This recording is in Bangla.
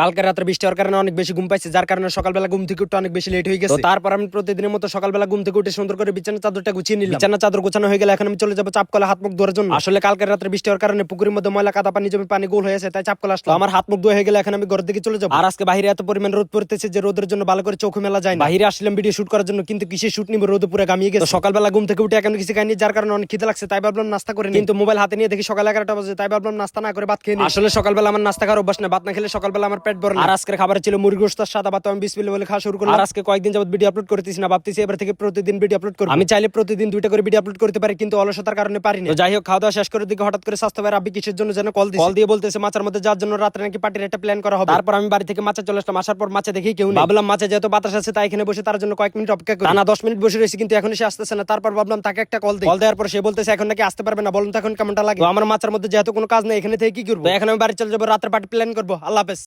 কালকে রাত্রে বৃষ্টি হওয়ার কারণে অনেক বেশি ঘুম পাইছে যার কারণে সকালবেলা ঘুম থেকে উঠতে অনেক বেশি লেট হয়ে গেছে। তারপর আমি প্রতিদিনের মতো সকালবেলা ঘুম থেকে উঠে সুন্দর করে বিছানা চাদরটা গুছিয়ে নিলাম। বিছানা চাদর গোছানো হয়ে গেলে এখন আমি চলে যাব চাপ কলে হাত মুখ ধোয়ার জন্য। আসলে কালকে রাত্রে বৃষ্টি হওয়ার কারণে পুকুরের মধ্যে ময়লা কাদা পানি জমে পানি গোল হয়েছে তাই চাপ কলে আসলো আমার হাত মুখ ধোয়া হয়ে গেলে এখন আমি ঘর দিকে চলে যাব। আর আজকে বাইরে এত পরিমাণ রোদ পড়তেছে যে রোদের জন্য ভালো করে চোখ মেলা যায় না। বাইরে আসলাম ভিডিও শুট করার জন্য কিন্তু কিসে শুট নিবো? রোদ পুরো গামিয়ে গেছে। সকালবেলা ঘুম থেকে উঠে এখন কিছু খাইনি যার কারণে অনেক খিদে লাগছে তাই ভাবলাম নাস্তা করে নিই। কিন্তু মোবাইল হাতে নিয়ে দেখি সকাল এগারোটা বাজে তাই ভাবলাম নাস্তা না করে ভাত খেয়ে নিই। আসলে সকালবেলা আমার নাস্তা খাওয়ার অভ্যাস না ভাত না খেলে সকালবেলা আমার পেট ভরে আর আজকের খাবার ছিল মুরগি সাদা ভাত। আমি বলে খাওয়া শুরু করলাম। আর আজকে কয়েকদিন যাবত ভিডিও আপলোড করতেছি না ভাবতেছি এবার থেকে প্রতিদিন ভিডিও আপলোড করব। আমি চাইলে প্রতিদিন দুইটা করে ভিডিও আপলোড করতে পারি কিন্তু অলসতার কারণে পারি না। তো যাই হোক খাওয়া দাওয়া শেষ করে দিকে হঠাৎ করে স্বাস্থ্য ভাই রাব্বি কিসের জন্য যেন কল দিয়ে কল দিয়ে বলতেছে মাছের মধ্যে যার জন্য রাত্রে নাকি পার্টির একটা প্ল্যান করা হবে? তারপর আমি বাড়ি থেকে মাছে চলে আসলাম। আসার পর মাছে দেখি কেউ ভাবলাম মাছে যেহেতু বাতাস আছে তাই এখানে বসে তার জন্য কয়েক মিনিট অপেক্ষা করি। না দশ মিনিট বসে রয়েছি কিন্তু এখন সে আসতেছে না। তারপর ভাবলাম তাকে একটা কল দিই। কল দেওয়ার পর সে বলতেছে এখন নাকি আসতে পারবে না বলুন তো এখন কেমনটা লাগে? আমার মাছের মধ্যে যেহেতু কোনো কাজ নেই এখানে থেকে কি করব? এখন আমি বাড়ি চলে যাব রাত্রে পার্টি প্ল্যান করব। আল্লাহ হাফেজ।